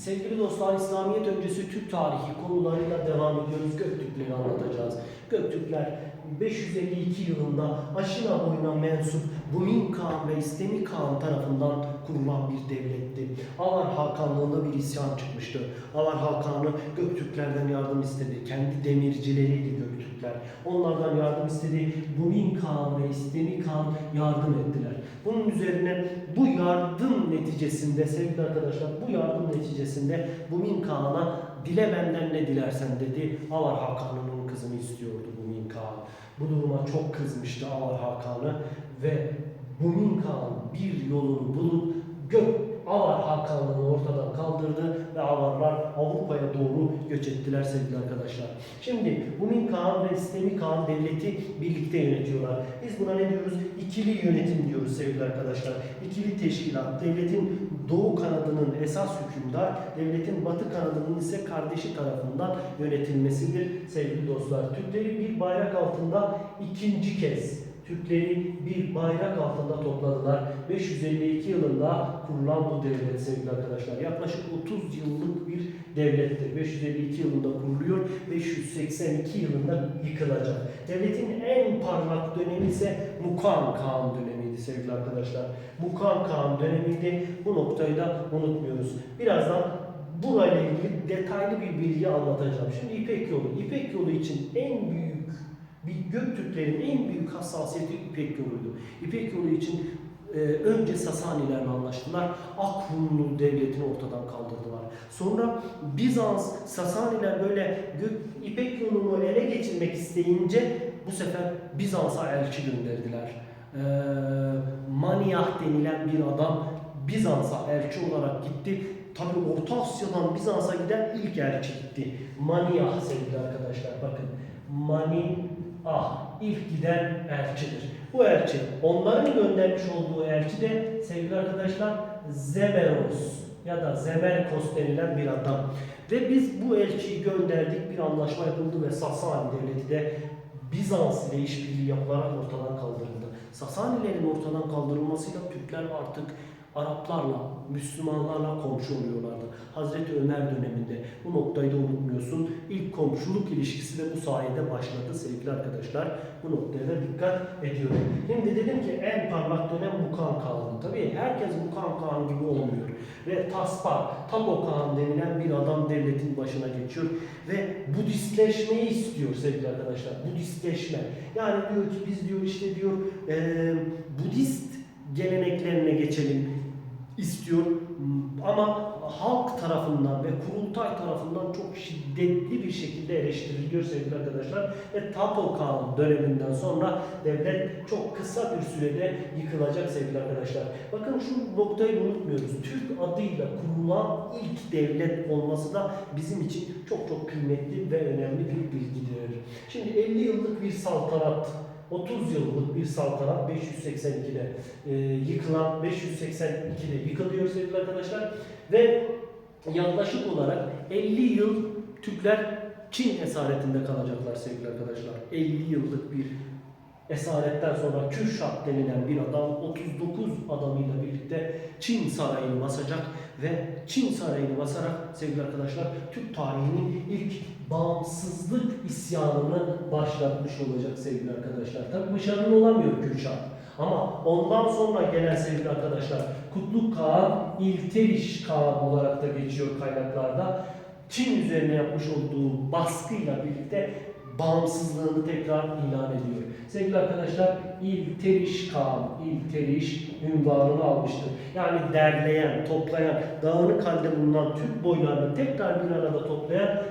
Sevgili dostlar, İslamiyet öncesi Türk tarihi konularıyla devam ediyoruz. Göktürkleri anlatacağız. Göktürkler 552 yılında Aşina boyuna mensup Bumin Kağan ve İstemi Kağan tarafından kurulan bir devletti. Avar Hakanlığında bir isyan çıkmıştı. Avar Hakanı Göktürklerden yardım istedi. Kendi demircileriydi Göktürkler. Onlardan yardım istedi. Bumin Kağan ve İstemi Kağan yardım ettiler. Bunun üzerine bu yardım neticesinde sevgili arkadaşlar bu yardım neticesinde Bumin Kağan'a dile benden ne dilersen dedi. Avar Hakan'ın kızını istiyordu Bumin Kağan. Bu duruma çok kızmıştı Avar Hakan'ı ve Bumin Kağan bir yolunu bulup gök Avar Hakanlığını ortadan kaldırdı ve Avarlar Avrupa'ya doğru göç ettiler sevgili arkadaşlar. Şimdi Bumin Kağan ve İstemi Kağan devleti birlikte yönetiyorlar. Biz buna ne diyoruz? İkili yönetim diyoruz sevgili arkadaşlar. İkili teşkilat. Devletin doğu kanadının esas hükümdar, devletin batı kanadının ise kardeşi tarafından yönetilmesidir sevgili dostlar. Türkleri bir bayrak altında ikinci kez Türkleri bir bayrak altında topladılar. 552 yılında kurulan bu devlet sevgili arkadaşlar. Yaklaşık 30 yıllık bir devlettir. 552 yılında kuruluyor, 582 yılında yıkılacak. Devletin en parlak dönemi ise Mukan Kağan dönemiydi sevgili arkadaşlar. Mukan Kağan dönemiydi. Bu noktayı da unutmuyoruz. Birazdan burayla ilgili detaylı bir bilgi anlatacağım. Şimdi İpek yolu. İpek yolu için en büyük Göktürklerin en büyük hassasiyeti İpek yoluydu. İpek yolu için e, önce Sasanilerle anlaştılar. Akrumlu devletini ortadan kaldırdılar. Sonra Bizans, Sasaniler böyle Gök, İpek yolunu ele geçirmek isteyince bu sefer Bizans'a elçi gönderdiler. E, Maniah denilen bir adam Bizans'a elçi olarak gitti. Tabi Orta Asya'dan Bizans'a giden ilk elçi gitti. Maniah sevgili arkadaşlar bakın. Mani Ah, ilk giden elçidir. Bu elçi, onların göndermiş olduğu elçi de sevgili arkadaşlar Zemeros ya da Zemerkos denilen bir adam. Ve biz bu elçiyi gönderdik, bir anlaşma yapıldı ve Sasani devleti de Bizans ile işbirliği yapılarak ortadan kaldırıldı. Sasanilerin ortadan kaldırılmasıyla Türkler artık Araplarla, Müslümanlarla komşu oluyorlardı. Hazreti Ömer döneminde bu noktayı da unutmuyorsun. İlk komşuluk ilişkisi de bu sayede başladı sevgili arkadaşlar. Bu noktaya da dikkat ediyorum. Şimdi dedim ki en parlak dönem Mukan Kağan'ı. Tabii herkes Mukan Kağan gibi olmuyor. Ve Taspar, Tapo Kağan denilen bir adam devletin başına geçiyor. Ve Budistleşmeyi istiyor sevgili arkadaşlar. Budistleşme. Yani diyor ki biz diyor işte diyor eee Budist geleneklerine geçelim istiyor ama halk tarafından ve kurultay tarafından çok şiddetli bir şekilde eleştiriliyor sevgili arkadaşlar ve Tapo Kağan döneminden sonra devlet çok kısa bir sürede yıkılacak sevgili arkadaşlar. Bakın şu noktayı unutmuyoruz. Türk adıyla kurulan ilk devlet olması da bizim için çok çok kıymetli ve önemli bir bilgidir. Şimdi 50 yıllık bir saltanat 30 yıllık bir saltanat 582'de e, yıkılan 582'de yıkılıyor sevgili arkadaşlar ve yaklaşık olarak 50 yıl Türkler Çin esaretinde kalacaklar sevgili arkadaşlar. 50 yıllık bir esaretten sonra Kürşat denilen bir adam 39 adamıyla birlikte Çin sarayını basacak ve Çin sarayını basarak sevgili arkadaşlar Türk tarihinin ilk bağımsızlık isyanını başlatmış olacak sevgili arkadaşlar. Tabi başarılı olamıyor Kürşat. Ama ondan sonra gelen sevgili arkadaşlar Kutluk Kağan, İlteriş Kağan olarak da geçiyor kaynaklarda. Çin üzerine yapmış olduğu baskıyla birlikte bağımsızlığını tekrar ilan ediyor. Sevgili arkadaşlar İlteriş Kağan, İlteriş ünvanını almıştır. Yani derleyen, toplayan, dağınık halde bulunan Türk boylarını tekrar bir arada toplayan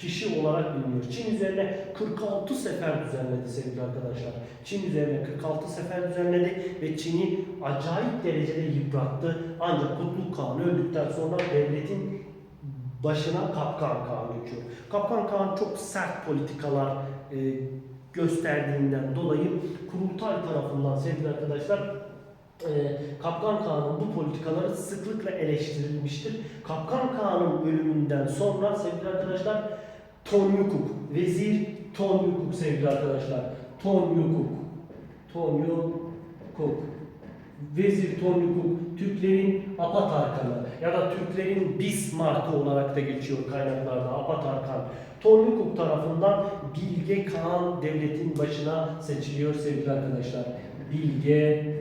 kişi olarak biliniyor. Çin üzerine 46 sefer düzenledi sevgili arkadaşlar. Çin üzerine 46 sefer düzenledi ve Çin'i acayip derecede yıprattı. Ancak Kutluk Kağan öldükten sonra devletin başına Kapkan Kağan geçiyor. Kapkan Kağan çok sert politikalar e, gösterdiğinden dolayı kurultay tarafından sevgili arkadaşlar e, Kapkan Kağan'ın bu politikaları sıklıkla eleştirilmiştir. Kapkan Kağan'ın ölümünden sonra sevgili arkadaşlar Tonyukuk, Vezir Tonyukuk sevgili arkadaşlar. Tonyukuk, Tonyukuk Vezir Tonlukuk, Türklerin Apat Arkanı ya da Türklerin Bismarck'ı olarak da geçiyor kaynaklarda Apat Arkan. Tonlukuk tarafından Bilge Kağan devletin başına seçiliyor sevgili arkadaşlar. Bilge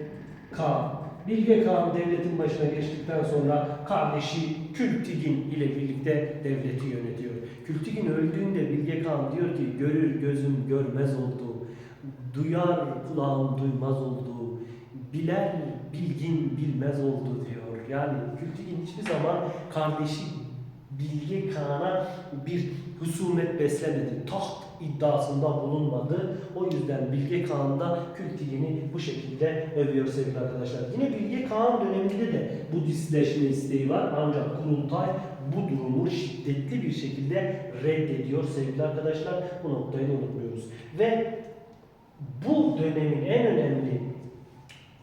Kağan. Bilge Kağan devletin başına geçtikten sonra kardeşi Kültigin ile birlikte devleti yönetiyor. Kültigin öldüğünde Bilge Kağan diyor ki görür gözüm görmez oldu, duyar kulağım duymaz oldu, biler bilgin bilmez oldu diyor. Yani Kültigin hiçbir zaman kardeşi Bilge Kağan'a bir husumet beslemedi. Taht iddiasında bulunmadı. O yüzden Bilge Kağan da Kültigin'i bu şekilde övüyor sevgili arkadaşlar. Yine Bilge Kağan döneminde de Budistleşme isteği var. Ancak kurultay bu durumu şiddetli bir şekilde reddediyor sevgili arkadaşlar. Bu noktayı da unutmuyoruz. Ve bu dönemin en önemli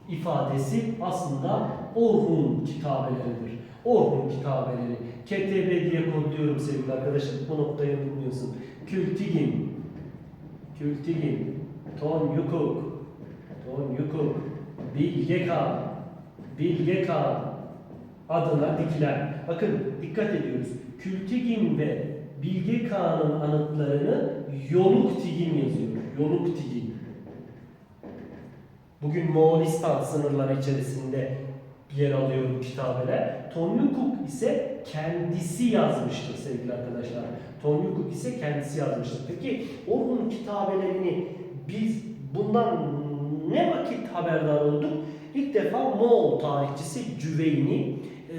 ifadesi aslında Orhun kitabeleridir. Orhun kitabeleri. KTB diye kodluyorum sevgili arkadaşlar. Bu noktayı unutmuyorsun. Kültigin, Kültigin, Ton Yukuk, Ton Yukuk, Bilge Kağan, Bilge Kağan adına dikilen. Bakın dikkat ediyoruz. Kültigin ve Bilge Kağan'ın anıtlarını Yonuk Tigin yazıyor. Yonuk Tigin. Bugün Moğolistan sınırları içerisinde yer alıyor bu kitabeler. Tonyukuk ise kendisi yazmıştır sevgili arkadaşlar. Tonyukuk ise kendisi yazmıştır. Peki Orhun kitabelerini biz bundan ne vakit haberdar olduk? İlk defa Moğol tarihçisi Cüveyni e,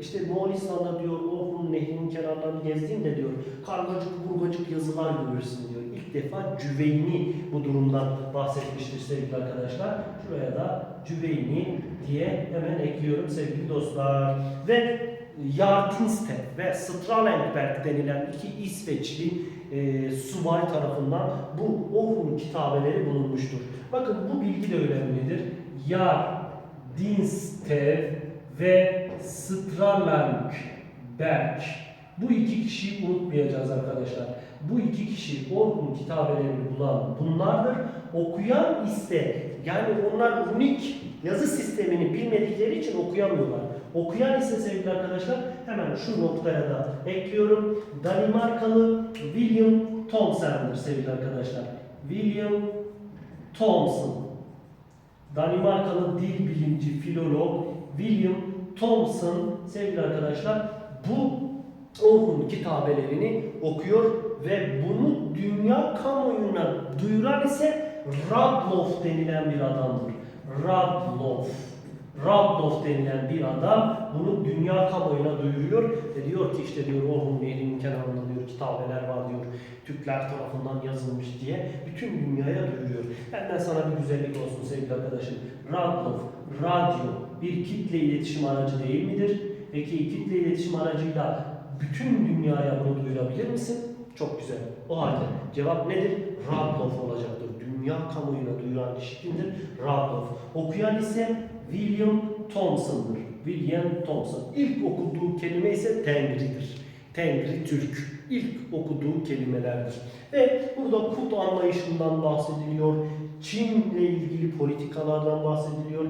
işte Moğolistan'da diyor Orhun Nehri'nin kenarlarını gezdiğinde diyor karmacık burmacık yazılar görürsün diyor. İlk defa Cüveyni bu durumdan bahsetmiştir sevgili arkadaşlar. Şuraya da Cüveyni diye hemen ekliyorum sevgili dostlar. Ve Yartinstedt ve Stralenberg denilen iki İsveçli e, subay tarafından bu Orhun kitabeleri bulunmuştur. Bakın bu bilgi de önemlidir. Yartinstedt ve Stralenberg. Bu iki kişiyi unutmayacağız arkadaşlar. Bu iki kişi Orhun kitabelerini bulan bunlardır. Okuyan ise yani onlar runik yazı sistemini bilmedikleri için okuyamıyorlar. Okuyan ise sevgili arkadaşlar hemen şu noktaya da ekliyorum. Danimarkalı William Thomson'dır sevgili arkadaşlar. William Thomson. Danimarkalı dil bilimci, filolog William Thomson sevgili arkadaşlar bu Orhun kitabelerini okuyor ve bunu dünya kamuoyuna duyuran ise Radloff denilen bir adamdır. Radloff. Radloff denilen bir adam bunu dünya kamuoyuna duyuruyor ve diyor ki işte diyor Orhun Nehri'nin kenarında diyor kitabeler var diyor. Türkler tarafından yazılmış diye bütün dünyaya duyuruyor. Benden sana bir güzellik olsun sevgili arkadaşım. Radloff, radyo bir kitle iletişim aracı değil midir? Peki kitle iletişim aracıyla bütün dünyaya bunu duyurabilir misin? Çok güzel. O halde cevap nedir? Radloff olacaktır. Dünya kamuoyuna duyuran kişi kimdir? Radloff. Okuyan ise William Thompson'dır. William Thompson. İlk okuduğu kelime ise Tengri'dir. Tengri Türk. İlk okuduğu kelimelerdir. Ve burada kut anlayışından bahsediliyor. Çin'le ilgili politikalardan bahsediliyor.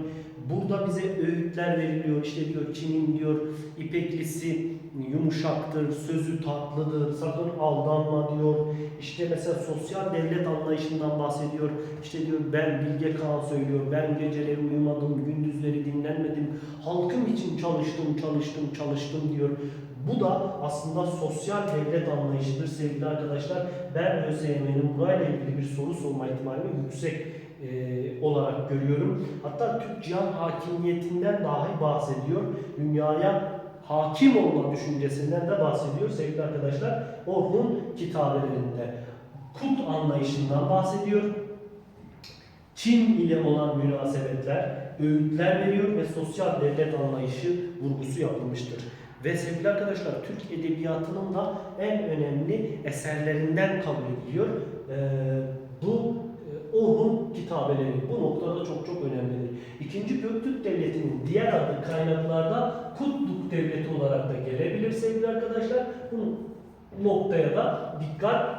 Burada bize öğütler veriliyor. İşte diyor Çin'in diyor ipeklisi yumuşaktır, sözü tatlıdır, sakın aldanma diyor. İşte mesela sosyal devlet anlayışından bahsediyor. İşte diyor ben Bilge Kağan söylüyor. Ben geceleri uyumadım, gündüzleri dinlenmedim. Halkım için çalıştım, çalıştım, çalıştım diyor. Bu da aslında sosyal devlet anlayışıdır sevgili arkadaşlar. Ben ÖSYM'nin burayla ilgili bir soru sorma ihtimalini yüksek e, olarak görüyorum. Hatta Türk cihan hakimiyetinden dahi bahsediyor. Dünyaya hakim olma düşüncesinden de bahsediyor sevgili arkadaşlar. Orhun kitabelerinde kut anlayışından bahsediyor. Çin ile olan münasebetler, öğütler veriyor ve sosyal devlet anlayışı vurgusu yapılmıştır. Ve sevgili arkadaşlar Türk Edebiyatı'nın da en önemli eserlerinden kabul ediliyor. Ee, bu Orhun kitabeleri bu noktada çok çok önemlidir. İkinci Göktürk Devleti'nin diğer adı kaynaklarda Kutluk Devleti olarak da gelebilir sevgili arkadaşlar. Bu noktaya da dikkat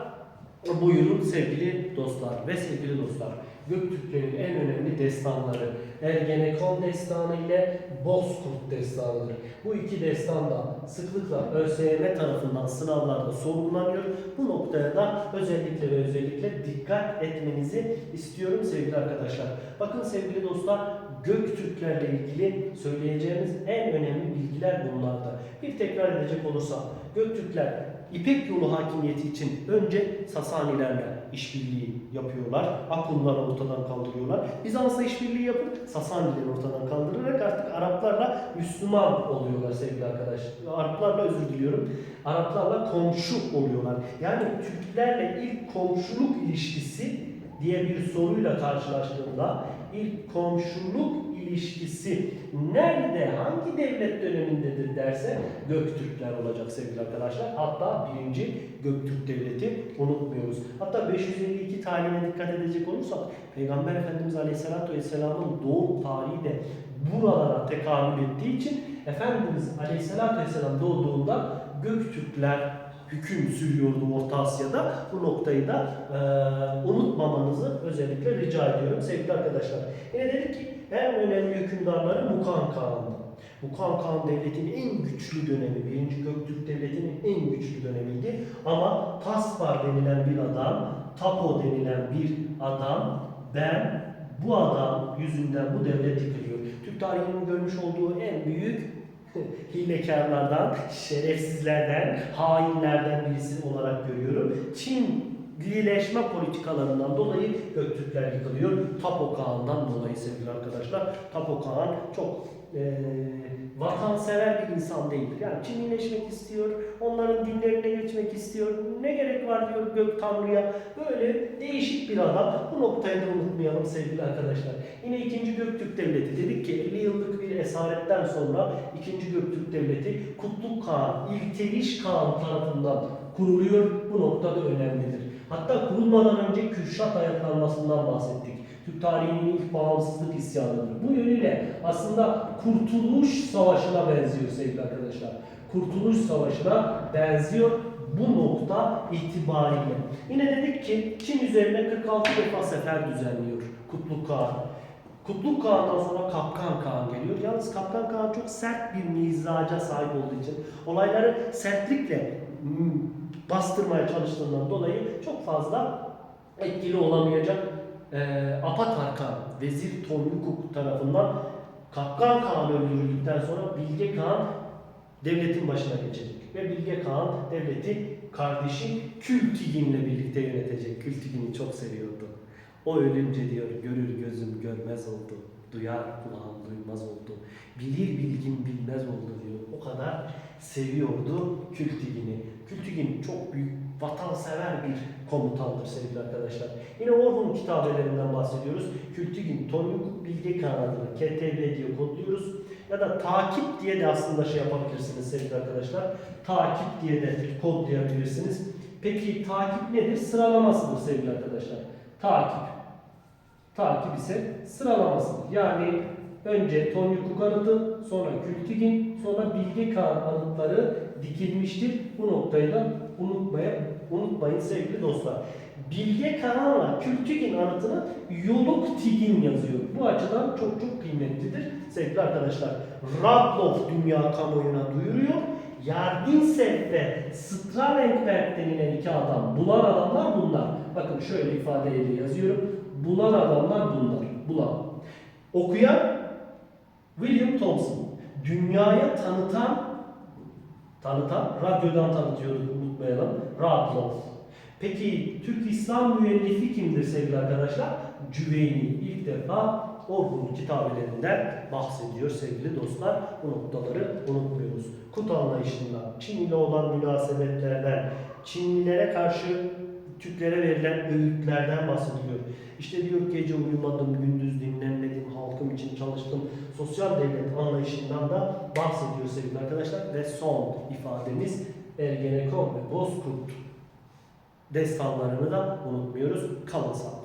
Buyurun sevgili dostlar ve sevgili dostlar. Göktürklerin en önemli destanları Ergenekon destanı ile Bozkurt destanıdır. Bu iki destan da sıklıkla ÖSYM tarafından sınavlarda sorgulanıyor. Bu noktaya da özellikle ve özellikle dikkat etmenizi istiyorum sevgili arkadaşlar. Bakın sevgili dostlar Göktürklerle ilgili söyleyeceğimiz en önemli bilgiler bunlardır. Bir tekrar edecek olursam Göktürkler İpek yolu hakimiyeti için önce Sasanilerle işbirliği yapıyorlar. Akunları ortadan kaldırıyorlar. Bizans'la işbirliği yapıp Sasanileri ortadan kaldırarak artık Araplarla Müslüman oluyorlar sevgili arkadaşlar. Araplarla özür diliyorum. Araplarla komşu oluyorlar. Yani Türklerle ilk komşuluk ilişkisi diye bir soruyla karşılaştığında ilk komşuluk ilişkisi nerede, hangi devlet dönemindedir derse Göktürkler olacak sevgili arkadaşlar. Hatta birinci Göktürk Devleti unutmuyoruz. Hatta 552 tarihine dikkat edecek olursak Peygamber Efendimiz Aleyhisselatü Vesselam'ın doğum tarihi de buralara tekamül ettiği için Efendimiz Aleyhisselatü Vesselam doğduğunda Göktürkler hüküm sürüyordu Orta Asya'da. Bu noktayı da e, unutmamanızı özellikle rica ediyorum sevgili arkadaşlar. Yine dedik ki en önemli hükümdarları Mukan Kağan'dı. Mukan Kağan devletinin en güçlü dönemi, 1. Göktürk devletinin en güçlü dönemiydi. Ama Taspar denilen bir adam, Tapo denilen bir adam, ben bu adam yüzünden bu devlet yıkılıyor. Türk tarihinin görmüş olduğu en büyük hilekarlardan, şerefsizlerden, hainlerden birisi olarak görüyorum. Çin Lileşme politikalarından dolayı Göktürkler yıkılıyor. Tapo Kağan'dan dolayı sevgili arkadaşlar. Tapo Kağan çok eee vatansever bir insan değildir. Yani Çinlileşmek istiyor, onların dinlerine geçmek istiyor. Ne gerek var diyor gök tanrıya. Böyle değişik bir adam. Bu noktayı da unutmayalım sevgili arkadaşlar. Yine 2. Göktürk Devleti dedik ki 50 yıllık bir esaretten sonra 2. Göktürk Devleti Kutluk Kağan, İlteriş Kağan tarafından kuruluyor. Bu noktada önemlidir. Hatta kurulmadan önce Kürşat ayaklanmasından bahsettik. Türk tarihinin ilk bağımsızlık isyanıdır. Bu yönüyle aslında Kurtuluş Savaşı'na benziyor sevgili arkadaşlar. Kurtuluş Savaşı'na benziyor bu nokta itibariyle. Yine dedik ki Çin üzerine 46 defa sefer düzenliyor Kutluk Kağan. Kutluk Kağan'dan sonra Kapkan Kağan geliyor. Yalnız Kapkan Kağan çok sert bir mizaca sahip olduğu için olayları sertlikle hmm, bastırmaya çalıştığından dolayı çok fazla etkili olamayacak e, Apatar Kağan, Vezir Tomyukuk tarafından Kapkan Kağan öldürüldükten sonra Bilge Kağan devletin başına geçecek. Ve Bilge Kağan devleti kardeşi Kültigin'le birlikte yönetecek. Kültigin'i çok seviyordu. O ölünce diyor görür gözüm görmez oldu. Duyar kulağım duymaz oldu. Bilir bilgim bilmez oldu diyor. O kadar seviyordu Kültigin'i. Kültigin çok büyük vatansever bir komutandır sevgili arkadaşlar. Yine Orhun kitabelerinden bahsediyoruz. Kültigin, Tonyuk Bilge Kağan adını KTB diye kodluyoruz. Ya da takip diye de aslında şey yapabilirsiniz sevgili arkadaşlar. Takip diye de kodlayabilirsiniz. Peki takip nedir? Sıralamasıdır sevgili arkadaşlar. Takip. Takip ise sıralamasıdır. Yani önce Tonyukuk anıtı, sonra Kültigin, sonra Bilge Kağan anıtları dikilmiştir. Bu noktayı da unutmaya, unutmayın sevgili dostlar. Bilge Kağan'la Kültigin anıtını Yoluk Tigin yazıyor. Bu açıdan çok çok kıymetlidir sevgili arkadaşlar. Radloff dünya kamuoyuna duyuruyor. Yardinsev ve Stralenberg denilen iki adam, bulan adamlar bunlar. Bakın şöyle ifadeyle yazıyorum. Bulan adamlar bunlar. Bulan. Okuyan William Thompson. Dünyaya tanıtan tanıtan, radyodan tanıtıyorduk unutmayalım. Radloff. Peki Türk İslam müellifi kimdir sevgili arkadaşlar? Cüveyni ilk defa Orhun kitabelerinden bahsediyor sevgili dostlar. Bu noktaları unutmuyoruz. Kut anlayışından, Çin ile olan münasebetlerden, Çinlilere karşı Türklere verilen öğütlerden bahsediyor. İşte diyor gece uyumadım, gündüz dinlenmedim, halkım için çalıştım. Sosyal devlet anlayışından da bahsediyor sevgili arkadaşlar. Ve son ifademiz Ergenekon ve Bozkurt destanlarını da unutmuyoruz. Kalın sağlıcakla.